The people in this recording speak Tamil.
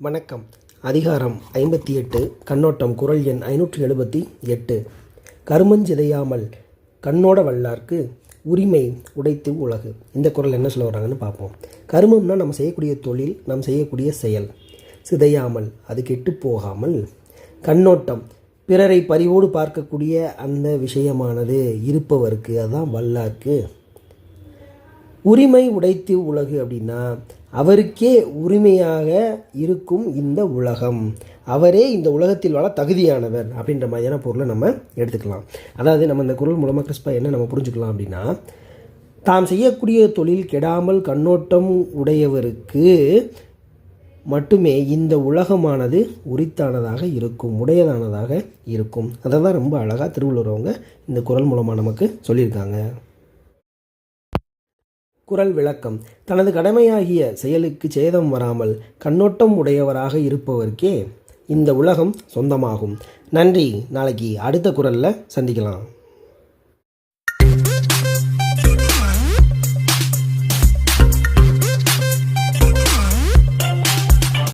வணக்கம். அதிகாரம் ஐம்பத்தி எட்டு கண்ணோட்டம் குரல் எண் ஐநூற்றி எழுபத்தி எட்டு. கருமஞ்சிதையாமல் கண்ணோட வல்லார்க்கு உரிமை உடைத்து உலகு. இந்த குரல் என்ன சொல்ல வர்றாங்கன்னு பார்ப்போம். கருமம்னா நம்ம செய்யக்கூடிய தொழில் நாம் செய்யக்கூடிய செயல். சிதையாமல் அது கெட்டு போகாமல் கண்ணோட்டம் பிறரை பரிவோடு பார்க்கக்கூடிய அந்த விஷயமானது இருப்பவருக்கு அதுதான் வல்லார்க்கு. உரிமை உடைத்து உலகு அப்படின்னா அவருக்கே உரிமையாக இருக்கும் இந்த உலகம். அவரே இந்த உலகத்தில் வாழ தகுதியானவர் அப்படின்ற மாதிரியான பொருளை நம்ம எடுத்துக்கலாம். அதாவது நம்ம இந்த குரல் மூலமாக கிறிஸ்பா என்ன நம்ம புரிஞ்சுக்கலாம் அப்படின்னா தாம் செய்யக்கூடிய தொழில் கெடாமல் கண்ணோட்டம் உடையவருக்கு மட்டுமே இந்த உலகமானது உரித்தானதாக இருக்கும் உடையதானதாக இருக்கும். அதை தான் ரொம்ப அழகாக திருவள்ளுவர் அவங்க இந்த குரல் மூலமாக நமக்கு சொல்லியிருக்காங்க. குரல் விளக்கம். தனது கடமையாகிய செயலுக்கு சேதம் வராமல் கண்ணோட்டம் உடையவராக இருப்பவருக்கே இந்த உலகம் சொந்தமாகும். நன்றி. நாளைக்கு அடுத்த குரலில் சந்திக்கலாம்.